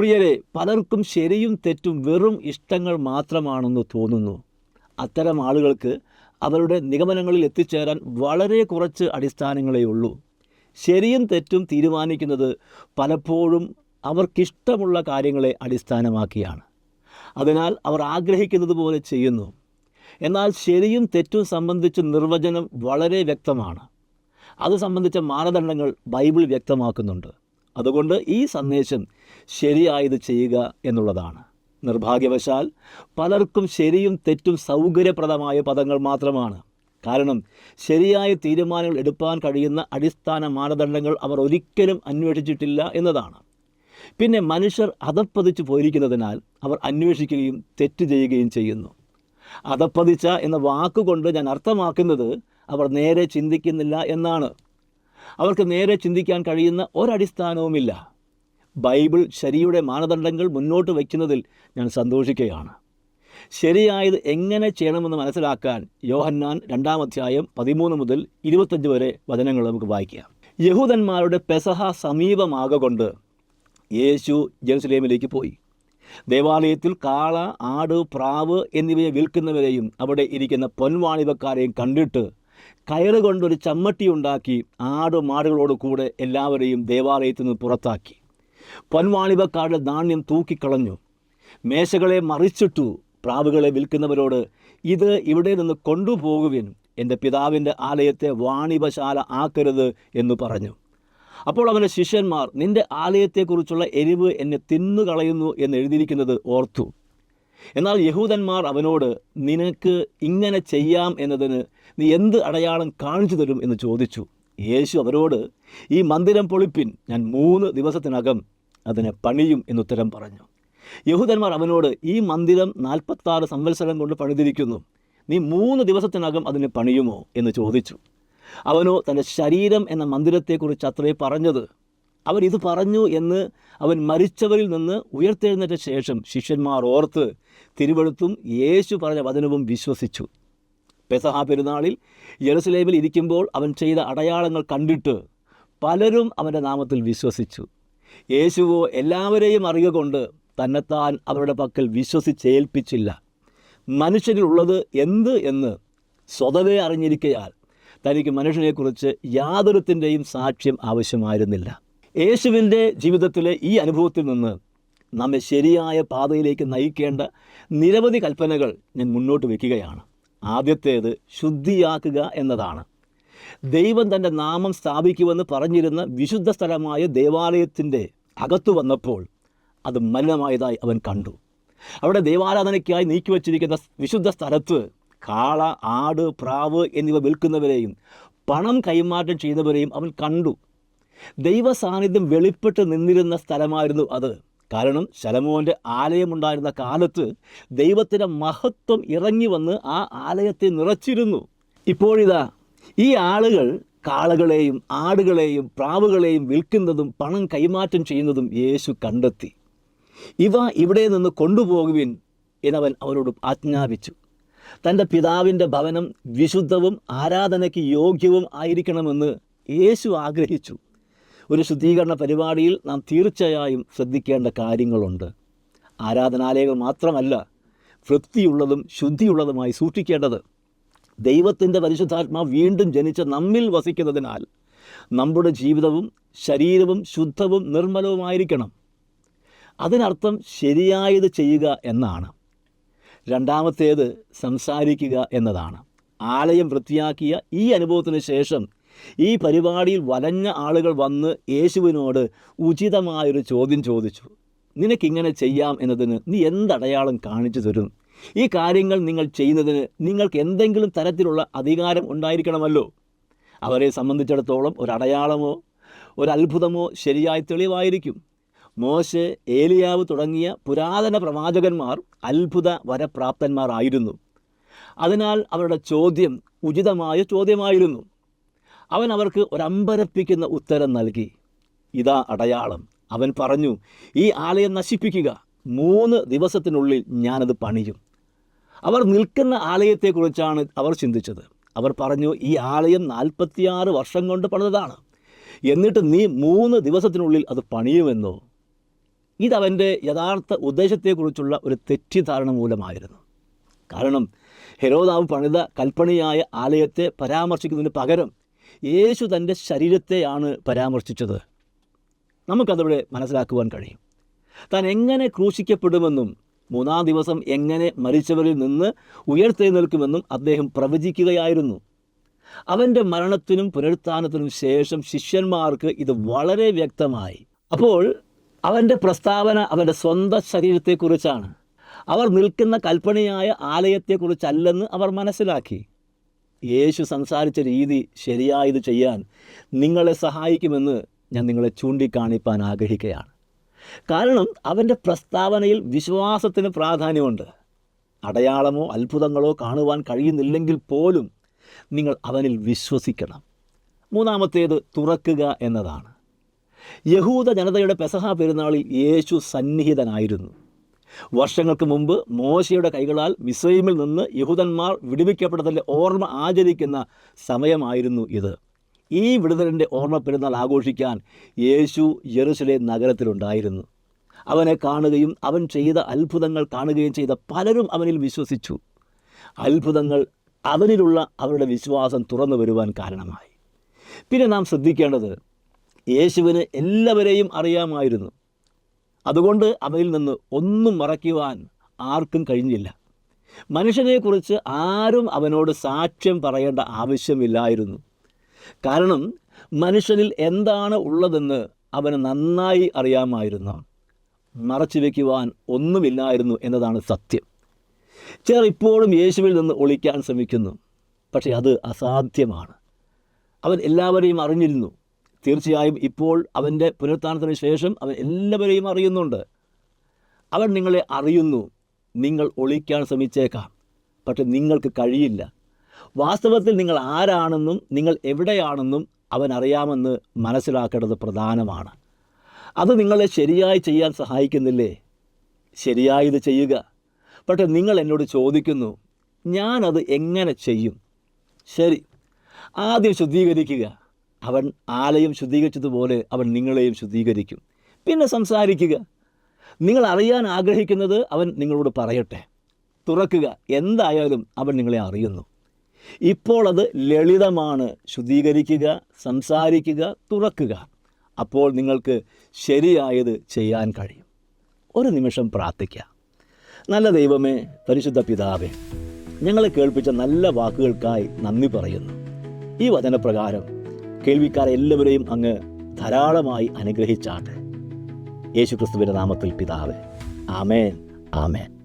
പ്രിയരെ പലർക്കും ശരിയും തെറ്റും വെറും ഇഷ്ടങ്ങൾ മാത്രമാണെന്ന് തോന്നുന്നു. അത്തരം ആളുകൾക്ക് അവരുടെ നിഗമനങ്ങളിൽ എത്തിച്ചേരാൻ വളരെ കുറച്ച് അടിസ്ഥാനങ്ങളേ ഉള്ളൂ. ശരിയും തെറ്റും തീരുമാനിക്കുന്നത് പലപ്പോഴും അവർക്കിഷ്ടമുള്ള കാര്യങ്ങളെ അടിസ്ഥാനമാക്കിയാണ്. അതിനാൽ അവർ ആഗ്രഹിക്കുന്നത് പോലെ ചെയ്യുന്നു. എന്നാൽ ശരിയും തെറ്റും സംബന്ധിച്ച് നിർവചനം വളരെ വ്യക്തമാണ്. അത് സംബന്ധിച്ച മാനദണ്ഡങ്ങൾ ബൈബിൾ വ്യക്തമാക്കുന്നുണ്ട്. അതുകൊണ്ട് ഈ സന്ദേശം ശരിയായത് ചെയ്യുക എന്നുള്ളതാണ്. നിർഭാഗ്യവശാൽ പലർക്കും ശരിയും തെറ്റും സൗകര്യപ്രദമായ പദങ്ങൾ മാത്രമാണ്. കാരണം ശരിയായ തീരുമാനങ്ങൾ എടുക്കാൻ കഴിയുന്ന അടിസ്ഥാന മാനദണ്ഡങ്ങൾ അവർ ഒരിക്കലും അന്വേഷിച്ചിട്ടില്ല എന്നതാണ്. പിന്നെ മനുഷ്യർ അതപ്പതിച്ചു പോയിരിക്കുന്നതിനാൽ അവർ അന്വേഷിക്കുകയും തെറ്റ് ചെയ്യുകയും ചെയ്യുന്നു. അതപ്പതിച്ച എന്ന വാക്കുകൊണ്ട് ഞാൻ അർത്ഥമാക്കുന്നത് അവർ നേരെ ചിന്തിക്കുന്നില്ല എന്നാണ്. അവർക്ക് നേരെ ചിന്തിക്കാൻ കഴിയുന്ന ഒരടിസ്ഥാനവുമില്ല. ബൈബിൾ ശരിയുടെ മാനദണ്ഡങ്ങൾ മുന്നോട്ട് വയ്ക്കുന്നതിൽ ഞാൻ സന്തോഷിക്കുകയാണ്. ശരിയായത് എങ്ങനെ ചെയ്യണമെന്ന് മനസ്സിലാക്കാൻ യോഹന്നാൻ രണ്ടാം അധ്യായം പതിമൂന്ന് മുതൽ ഇരുപത്തഞ്ച് വരെ വചനങ്ങൾ നമുക്ക് വായിക്കാം. യഹൂദന്മാരുടെ പെസഹ സമീപമാകൊണ്ട് യേശു ജെറുസലേമിലേക്ക് പോയി. ദേവാലയത്തിൽ കാള ആട് പ്രാവ് എന്നിവയെ വിൽക്കുന്നവരെയും അവിടെ ഇരിക്കുന്ന പൊൻവാണിപക്കാരെയും കണ്ടിട്ട് കയറുകൊണ്ടൊരു ചമ്മട്ടി ഉണ്ടാക്കി ആട് മാടുകളോട് കൂടെ എല്ലാവരെയും ദേവാലയത്തിൽ നിന്ന് പുറത്താക്കി. പൊൻവാണിഭക്കാരുടെ നാണ്യം തൂക്കിക്കളഞ്ഞു. മേശകളെ മറിച്ചിട്ടു പ്രാവുകളെ വിൽക്കുന്നവരോട് ഇത് ഇവിടെ നിന്ന് കൊണ്ടുപോകുവിൻ. എന്റെ പിതാവിന്റെ ആലയത്തെ വാണിപശാല ആക്കരുത് എന്ന് പറഞ്ഞു. അപ്പോൾ അവന്റെ ശിഷ്യന്മാർ നിന്റെ ആലയത്തെക്കുറിച്ചുള്ള എരിവ് എന്നെ തിന്നുകളയുന്നു എന്ന് എഴുതിയിരിക്കുന്നത് ഓർത്തു. എന്നാൽ യഹൂദന്മാർ അവനോട് നിനക്ക് ഇങ്ങനെ ചെയ്യാം എന്നതിന് നീ എന്ത് അടയാളം കാണിച്ചു തരും? എന്ന് ചോദിച്ചു. യേശു അവരോട് ഈ മന്ദിരം പൊളിപ്പിൻ ഞാൻ മൂന്ന് ദിവസത്തിനകം അതിനെ പണിയും എന്നുത്തരം പറഞ്ഞു. യഹൂദന്മാർ അവനോട് ഈ മന്ദിരം നാൽപ്പത്താറ് സംവത്സരം കൊണ്ട് പണിതിരിക്കുന്നു. നീ മൂന്ന് ദിവസത്തിനകം അതിനെ പണിയുമോ? എന്ന് ചോദിച്ചു. അവനോ തന്റെ ശരീരം എന്ന മന്ദിരത്തെക്കുറിച്ച് അത്രേ പറഞ്ഞത്. അവൻ ഇത് പറഞ്ഞു എന്ന് അവൻ മരിച്ചവരിൽ നിന്ന് ഉയർത്തെഴുന്നേറ്റ ശേഷം ശിഷ്യന്മാർ ഓർത്ത് തിരുവഴുത്തും യേശു പറഞ്ഞ വചനവും വിശ്വസിച്ചു. പെസഹ പെരുന്നാളിൽ ജെറുസലേമിൽ ഇരിക്കുമ്പോൾ അവൻ ചെയ്ത അടയാളങ്ങൾ കണ്ടിട്ട് പലരും അവന്റെ നാമത്തിൽ വിശ്വസിച്ചു. യേശുവോ എല്ലാവരെയും അറിയുക കൊണ്ട് തന്നെത്താൻ അവരുടെ പക്കൽ വിശ്വസിച്ചേൽപ്പിച്ചില്ല. മനുഷ്യനിലുള്ളത് എന്ത് എന്ന് സ്വതവേ അറിഞ്ഞിരിക്കയാൽ തനിക്ക് മനുഷ്യനെക്കുറിച്ച് യാതൊരുത്തിന്റെയും സാക്ഷ്യം ആവശ്യമായിരുന്നില്ല. യേശുവിന്റെ ജീവിതത്തിലെ ഈ അനുഭവത്തിൽ നിന്ന് നമ്മെ ശരിയായ പാതയിലേക്ക് നയിക്കേണ്ട നിരവധി കൽപ്പനകൾ ഞാൻ മുന്നോട്ട് വയ്ക്കുകയാണ്. ആദ്യത്തേത് ശുദ്ധിയാക്കുക എന്നതാണ്. ദൈവം തന്റെ നാമം സ്ഥാപിക്കുമെന്ന് പറഞ്ഞിരുന്ന വിശുദ്ധ സ്ഥലമായ ദേവാലയത്തിന്റെ അകത്തു വന്നപ്പോൾ അത് മലിനമായതായി അവൻ കണ്ടു. അവിടെ ദൈവാരാധനയ്ക്കായി നീക്കിവച്ചിരിക്കുന്ന വിശുദ്ധ സ്ഥലത്ത് കാള ആട് പ്രാവ് എന്നിവ വിൽക്കുന്നവരെയും പണം കൈമാറ്റം ചെയ്യുന്നവരെയും അവൻ കണ്ടു. ദൈവ സാന്നിധ്യം വെളിപ്പെട്ട് നിന്നിരുന്ന സ്ഥലമായിരുന്നു അത്. കാരണം ശലമോന്റെ ആലയമുണ്ടായിരുന്ന കാലത്ത് ദൈവത്തിന്റെ മഹത്വം ഇറങ്ങി വന്ന് ആ ആലയത്തെ നിറച്ചിരുന്നു. ഇപ്പോഴിതാ ഈ ആളുകൾ കാളകളെയും ആടുകളെയും പ്രാവുകളെയും വിൽക്കുന്നതും പണം കൈമാറ്റം ചെയ്യുന്നതും യേശു കണ്ടെത്തി. ഇവ ഇവിടെ നിന്ന് കൊണ്ടുപോകുവിൻ എന്നവൻ അവരോട് ആജ്ഞാപിച്ചു. തന്റെ പിതാവിന്റെ ഭവനം വിശുദ്ധവും ആരാധനയ്ക്ക് യോഗ്യവും ആയിരിക്കണമെന്ന് യേശു ആഗ്രഹിച്ചു. ഒരു ശുദ്ധീകരണ പരിപാടിയിൽ നാം തീർച്ചയായും ശ്രദ്ധിക്കേണ്ട കാര്യങ്ങളുണ്ട്. ആരാധനാലയങ്ങൾ മാത്രമല്ല വൃത്തിയുള്ളതും ശുദ്ധിയുള്ളതുമായി സൂക്ഷിക്കേണ്ടത്. ദൈവത്തിന്റെ പരിശുദ്ധാത്മാ വീണ്ടും ജനിച്ച നമ്മിൽ വസിക്കുന്നതിനാൽ നമ്മുടെ ജീവിതവും ശരീരവും ശുദ്ധവും നിർമ്മലവുമായിരിക്കണം. അതിനർത്ഥം ശരിയായത് ചെയ്യുക എന്നാണ്. രണ്ടാമത്തേത് സംസാരിക്കുക എന്നതാണ്. ആലയം വൃത്തിയാക്കിയ ഈ അനുഭവത്തിന് ശേഷം ഈ പരിപാടിയിൽ വലഞ്ഞ ആളുകൾ വന്ന് യേശുവിനോട് ഉചിതമായൊരു ചോദ്യം ചോദിച്ചു. നിനക്കിങ്ങനെ ചെയ്യാം എന്നതിന് നീ എന്തടയാളം കാണിച്ചു തരും? ഈ കാര്യങ്ങൾ നിങ്ങൾ ചെയ്യുന്നതിന് നിങ്ങൾക്ക് എന്തെങ്കിലും തരത്തിലുള്ള അധികാരം ഉണ്ടായിരിക്കണമല്ലോ. അവരെ സംബന്ധിച്ചിടത്തോളം ഒരു അടയാളമോ ഒരു അത്ഭുതമോ ശരിയായി തെളിവായിരിക്കും. മോശ ഏലിയാവ് തുടങ്ങിയ പുരാതന പ്രവാചകന്മാർ അത്ഭുത വരപ്രാപ്തന്മാരായിരുന്നു. അതിനാൽ അവരുടെ ചോദ്യം ഉചിതമായ ചോദ്യമായിരുന്നു. അവൻ അവർക്ക് ഒരമ്പരപ്പിക്കുന്ന ഉത്തരം നൽകി. ഇതാ അടയാളം. അവൻ പറഞ്ഞു ഈ ആലയം നശിപ്പിക്കുക. മൂന്ന് ദിവസത്തിനുള്ളിൽ ഞാനത് പണിയും. അവർ നിൽക്കുന്ന ആലയത്തെക്കുറിച്ചാണ് അവർ ചിന്തിച്ചത്. അവർ പറഞ്ഞു ഈ ആലയം നാൽപ്പത്തിയാറ് വർഷം കൊണ്ട് പണിതാണ് എന്നിട്ട് നീ മൂന്ന് ദിവസത്തിനുള്ളിൽ അത് പണിയുമെന്നോ? ഇതവന്റെ യഥാർത്ഥ ഉദ്ദേശത്തെക്കുറിച്ചുള്ള ഒരു തെറ്റിദ്ധാരണ മൂലമായിരുന്നു. കാരണം ഹെരോദാവ് പണിത കൽപ്പണിയായ ആലയത്തെ പരാമർശിക്കുന്നതിന് പകരം യേശു തന്റെ ശരീരത്തെയാണ് പരാമർശിച്ചത്. നമുക്കതവിടെ മനസ്സിലാക്കുവാൻ കഴിയും. താൻ എങ്ങനെ ക്രൂശിക്കപ്പെടുമെന്നും മൂന്നാം ദിവസം എങ്ങനെ മരിച്ചവരിൽ നിന്ന് ഉയർത്തെഴുന്നേൽക്കുമെന്നും അദ്ദേഹം പ്രവചിക്കുകയായിരുന്നു. അവന്റെ മരണത്തിനും പുനരുത്ഥാനത്തിനും ശേഷം ശിഷ്യന്മാർക്ക് ഇത് വളരെ വ്യക്തമായി. അപ്പോൾ അവന്റെ പ്രസ്താവന അവന്റെ സ്വന്തം ശരീരത്തെക്കുറിച്ചാണ്. അവർ നിൽക്കുന്ന കൽപ്പണിയായ ആലയത്തെക്കുറിച്ചല്ലെന്ന് അവർ മനസ്സിലാക്കി. യേശു സംസാരിച്ച രീതി ശരിയായത് ചെയ്യാൻ നിങ്ങളെ സഹായിക്കുമെന്ന് ഞാൻ നിങ്ങളെ ചൂണ്ടിക്കാണിപ്പാൻ ആഗ്രഹിക്കുകയാണ്. കാരണം അവന്റെ പ്രസ്താവനയിൽ വിശ്വാസത്തിന് പ്രാധാന്യമുണ്ട്. അടയാളമോ അത്ഭുതങ്ങളോ കാണുവാൻ കഴിയുന്നില്ലെങ്കിൽ പോലും നിങ്ങൾ അവനിൽ വിശ്വസിക്കണം. മൂന്നാമത്തേത് തുറക്കുക എന്നതാണ്. യഹൂദ ജനതയുടെ പെസഹ പെരുന്നാളിൽ യേശു സന്നിഹിതനായിരുന്നു. വർഷങ്ങൾക്ക് മുമ്പ് മോശയുടെ കൈകളാൽ മിസ്രൈമിൽ നിന്ന് യഹൂദന്മാർ വിടുവിക്കപ്പെട്ടതിന്റെ ഓർമ്മ ആചരിക്കുന്ന സമയമായിരുന്നു ഇത്. ഈ വിടുതലിന്റെ ഓർമ്മ പെരുന്നാൾ ആഘോഷിക്കാൻ യേശു ജെറുസലേം നഗരത്തിലുണ്ടായിരുന്നു. അവനെ കാണുകയും അവൻ ചെയ്ത അത്ഭുതങ്ങൾ കാണുകയും ചെയ്ത പലരും അവനിൽ വിശ്വസിച്ചു. അത്ഭുതങ്ങൾ അവനിലുള്ള അവരുടെ വിശ്വാസം തുറന്നു വരുവാൻ കാരണമായി. പിന്നെ നാം ശ്രദ്ധിക്കേണ്ടത് യേശുവിന് എല്ലാവരെയും അറിയാമായിരുന്നു. അതുകൊണ്ട് അവയിൽ നിന്ന് ഒന്നും മറയ്ക്കുവാൻ ആർക്കും കഴിഞ്ഞില്ല. മനുഷ്യനെക്കുറിച്ച് ആരും അവനോട് സാക്ഷ്യം പറയേണ്ട ആവശ്യമില്ലായിരുന്നു. കാരണം മനുഷ്യനിൽ എന്താണ് ഉള്ളതെന്ന് അവന് നന്നായി അറിയാമായിരുന്നു. മറച്ചു വയ്ക്കുവാൻ ഒന്നുമില്ലായിരുന്നു എന്നതാണ് സത്യം. ചിലർ ഇപ്പോഴും യേശുവിൽ നിന്ന് ഒളിക്കാൻ ശ്രമിക്കുന്നു. പക്ഷേ അത് അസാധ്യമാണ്. അവൻ എല്ലാവരെയും അറിഞ്ഞിരുന്നു. തീർച്ചയായും ഇപ്പോൾ അവന്റെ പുനരുത്ഥാനത്തിന് ശേഷം അവൻ എല്ലാവരെയും അറിയുന്നുണ്ട്. അവൻ നിങ്ങളെ അറിയുന്നു. നിങ്ങൾ ഒളിക്കാൻ ശ്രമിച്ചേക്കാം. പക്ഷെ നിങ്ങൾക്ക് കഴിയില്ല. വാസ്തവത്തിൽ നിങ്ങൾ ആരാണെന്നും നിങ്ങൾ എവിടെയാണെന്നും അവൻ അറിയാമെന്ന് മനസ്സിലാക്കേണ്ടത് പ്രധാനമാണ്. അത് നിങ്ങളെ ശരിയായി ചെയ്യാൻ സഹായിക്കുന്നില്ലേ? ശരിയായി ഇത് ചെയ്യുക. പക്ഷെ നിങ്ങൾ എന്നോട് ചോദിക്കുന്നു ഞാനത് എങ്ങനെ ചെയ്യും? ശരി ആദ്യം ശുദ്ധീകരിക്കുക. അവൻ ആലയം ശുദ്ധീകരിച്ചതുപോലെ അവൻ നിങ്ങളെയും ശുദ്ധീകരിക്കും. പിന്നെ സംസാരിക്കുക. നിങ്ങൾ അറിയാൻ ആഗ്രഹിക്കുന്നത് അവൻ നിങ്ങളോട് പറയട്ടെ. തുറക്കുക. എന്തായാലും അവൻ നിങ്ങളെ അറിയുന്നു. ഇപ്പോൾ അത് ലളിതമാണ്. ശുദ്ധീകരിക്കുക സംസാരിക്കുക തുറക്കുക. അപ്പോൾ നിങ്ങൾക്ക് ശരിയായത് ചെയ്യാൻ കഴിയും. ഒരു നിമിഷം പ്രാർത്ഥിക്കുക. നല്ല ദൈവമേ പരിശുദ്ധ പിതാവേ ഞങ്ങളെ കേൾപ്പിച്ച നല്ല വാക്കുകൾക്കായി നന്ദി പറയുന്നു. ഈ വചനപ്രകാരം കേൾവിക്കാരെ എല്ലാവരെയും അങ്ങ് ധാരാളമായി അനുഗ്രഹിച്ചാട്ടെ. യേശുക്രിസ്തുവിന്റെ നാമത്തിൽ പിതാവ്. ആമേൻ. ആമേൻ.